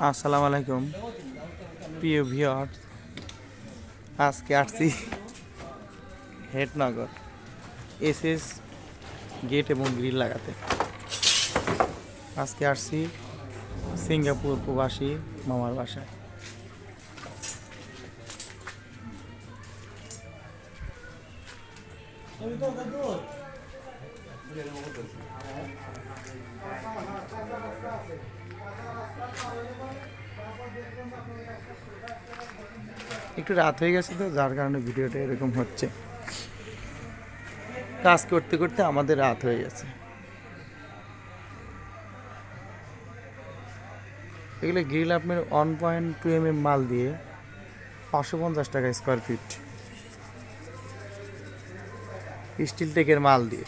আসসালামু আলাইকুম। প্রিয় ভিওর আজকে আসছি হেডনগর এস এস গেট এবং গ্রিল লাগাতে। আজকে আসছি সিঙ্গাপুর প্রবাসী মামার বাসায়। একটু রাত হয়ে গেছে তো, যার কারণে ভিডিওটা এরকম হচ্ছে। কাজ করতে করতে আমাদের রাত হয়ে গেছে। এগুলো গ্রিল আপনার one point two m m মাল দিয়ে পাঁচশো পঞ্চাশ টাকা স্কোয়ার ফিট স্টিল টেকের মাল দিয়ে।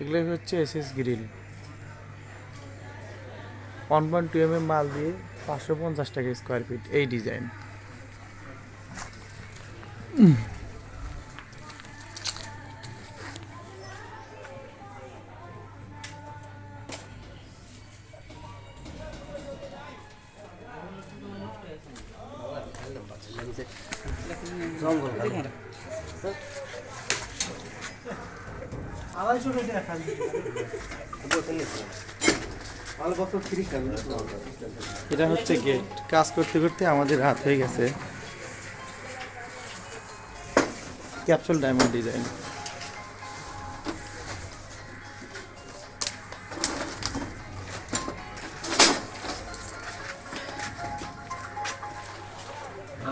এগুলো হচ্ছে S S grill one point two m m মাল দিয়ে পাঁচশো পঞ্চাশ টাকা স্কোয়ার ফিট এই ডিজাইন এটা হচ্ছে গেট কাজ করতে করতে আমাদের হাত হয়ে গেছে। ক্যাপসুল ডায়মন্ড ডিজাইন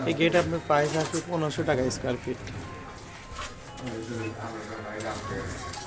এই গেট আপনার প্রাইস আসবে পনেরোশো টাকা স্কোয়ার ফিট